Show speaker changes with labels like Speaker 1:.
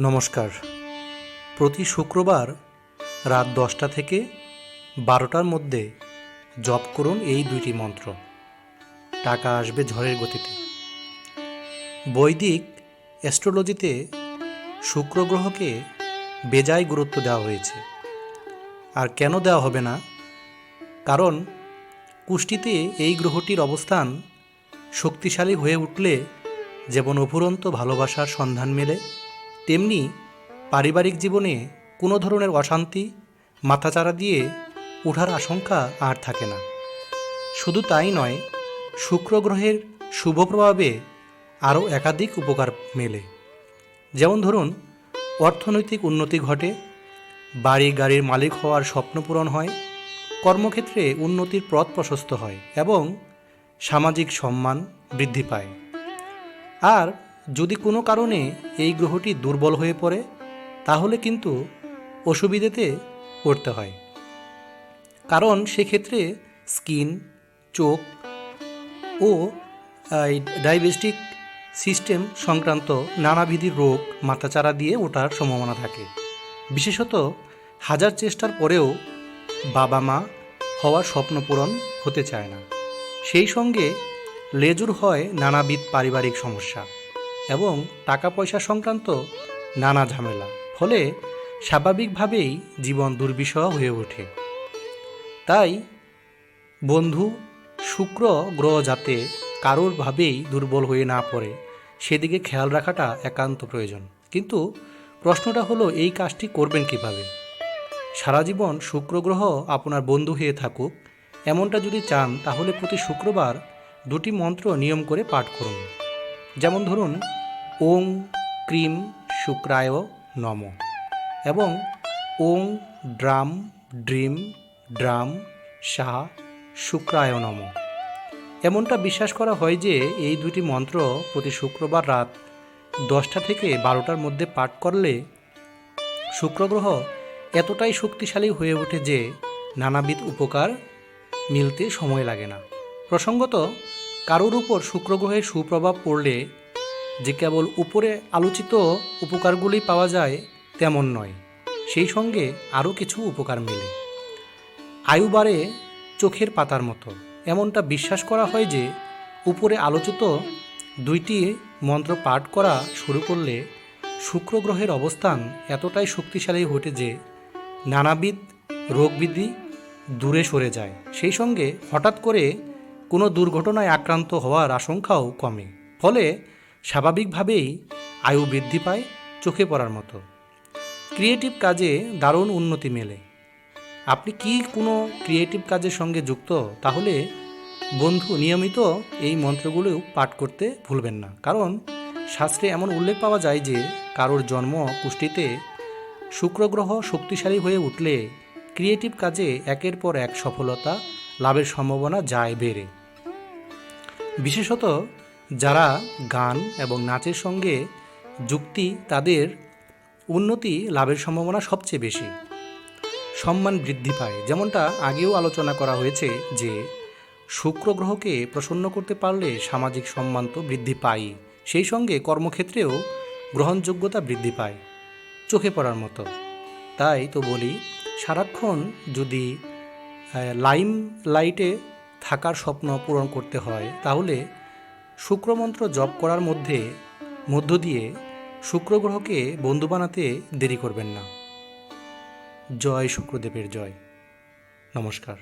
Speaker 1: নমস্কার। প্রতি শুক্রবার রাত দশটা থেকে বারোটার মধ্যে জপ করুন এই দুইটি মন্ত্র। টাকা আসবে ঝড়ের গতিতে। বৈদিক অ্যাস্ট্রোলজিতে শুক্র গ্রহকে বেজায় গুরুত্ব দেওয়া হয়েছে। আর কেন দেওয়া হবে না? কারণ কুষ্টিতে এই গ্রহটির অবস্থান শক্তিশালী হয়ে উঠলে যেমন অফুরন্ত ভালোবাসার সন্ধান মেলে তেমনি পারিবারিক জীবনে কোনো ধরনের অশান্তি, মাথাচাড়া দিয়ে ওঠার আশঙ্কা আর থাকে না। শুধু তাই নয়, শুক্র গ্রহের শুভ প্রভাবে আরও একাধিক উপকার মেলে। যেমন ধরুন, অর্থনৈতিক উন্নতি ঘটে, বাড়ি গাড়ির মালিক হওয়ার স্বপ্ন পূরণ হয়, কর্মক্ষেত্রে উন্নতির পথ প্রশস্ত হয় এবং সামাজিক সম্মান বৃদ্ধি পায়। আর যদি কোনো কারণে এই গ্রহটি দুর্বল হয়ে পড়ে, তাহলে কিন্তু অসুবিধেতে পড়তে হয়। কারণ সেক্ষেত্রে স্কিন, চোখ ও ডায়াবেটিক সিস্টেম সংক্রান্ত নানাবিধি রোগ মাথাচাড়া দিয়ে ওঠার সম্ভাবনা থাকে। বিশেষত হাজার চেষ্টার পরেও বাবা মা হওয়ার স্বপ্ন পূরণ হতে চায় না। সেই সঙ্গে লেজুর হয় নানাবিধ পারিবারিক সমস্যা। এবং টাকা পয়সা সংক্রান্ত নানা ঝামেলা, ফলে স্বাভাবিকভাবেই জীবন দুর্বিষহ হয়ে ওঠে। তাই বন্ধু, শুক্র, গ্রহ যাতে কারোর ভাবেই দুর্বল হয়ে না পড়ে, সেদিকে খেয়াল রাখাটা একান্ত প্রয়োজন। কিন্তু প্রশ্নটা হলো, এই কাজটি করবেন কীভাবে? সারা জীবন শুক্র গ্রহ আপনার বন্ধু হয়ে থাকুক, এমনটা যদি চান, তাহলে প্রতি শুক্রবার দুটি মন্ত্র নিয়ম করে পাঠ করুন। যেমন ধরুন, ওং, ক্রিম, শুক্রায়, নম। এবং ওং, ড্রাম, ড্রিম, ড্রাম, সাহা, শুক্রায়, নম। এমনটা বিশ্বাস করা হয় যে এই দুটি মন্ত্র প্রতি শুক্রবার রাত দশটা থেকে বারোটার মধ্যে পাঠ করলে শুক্রগ্রহ এতটাই শক্তিশালী হয়ে ওঠে যে নানাবিধ উপকার মিলতে সময় লাগে না। প্রসঙ্গত কারোর উপর শুক্রগ্রহের সুপ্রভাব পড়লে যে কেবল উপরে আলোচিত উপকারগুলি পাওয়া যায় তেমন নয়, সেই সঙ্গে আরও কিছু উপকার মেলে। আয়ু বাড়ে চোখের পাতার মতো। এমনটা বিশ্বাস করা হয় যে উপরে আলোচিত দুইটি মন্ত্র পাঠ করা শুরু করলে শুক্র গ্রহের অবস্থান এতটাই শক্তিশালী ওঠে যে নানাবিধ রোগবিধি দূরে সরে যায়। সেই সঙ্গে হঠাৎ করে কোনো দুর্ঘটনায় আক্রান্ত হওয়ার আশঙ্কাও কমে। ফলে স্বাভাবিকভাবেই আয়ু বৃদ্ধি পায় চোখে পড়ার মতো। ক্রিয়েটিভ কাজে দারুণ উন্নতি মেলে। আপনি কি কোনো ক্রিয়েটিভ কাজের সঙ্গে যুক্ত? তাহলে বন্ধু, নিয়মিত এই মন্ত্রগুলো পাঠ করতে ভুলবেন না। কারণ শাস্ত্রে এমন উল্লেখ পাওয়া যায় যে, কারোর জন্ম পুষ্টিতে শুক্রগ্রহ শক্তিশালী হয়ে উঠলে ক্রিয়েটিভ কাজে একের পর এক সফলতা, লাভের সম্ভাবনা যায় বেড়ে। বিশেষত যারা গান এবং নাচের সঙ্গে যুক্তি তাদের উন্নতি লাভের সম্ভাবনা সবচেয়ে বেশি। সম্মান বৃদ্ধি পায়। যেমনটা আগেও আলোচনা করা হয়েছে যে, শুক্র গ্রহকে প্রসন্ন করতে পারলে সামাজিক সম্মান তো বৃদ্ধি পায় সেই সঙ্গে কর্মক্ষেত্রেও গ্রহণযোগ্যতা বৃদ্ধি পায় চোখে পড়ার মতো। তাই তো বলি, সারাক্ষণ যদি লাইম, লাইটে থাকার স্বপ্ন পূরণ করতে হয়, তাহলে শুক্রমন্ত্র জপ করার মধ্যে, মধ্য দিয়ে শুক্র গ্রহকে বন্ধু বানাতে দেরি করবেন না। জয় শুক্রদেবের জয়। নমস্কার।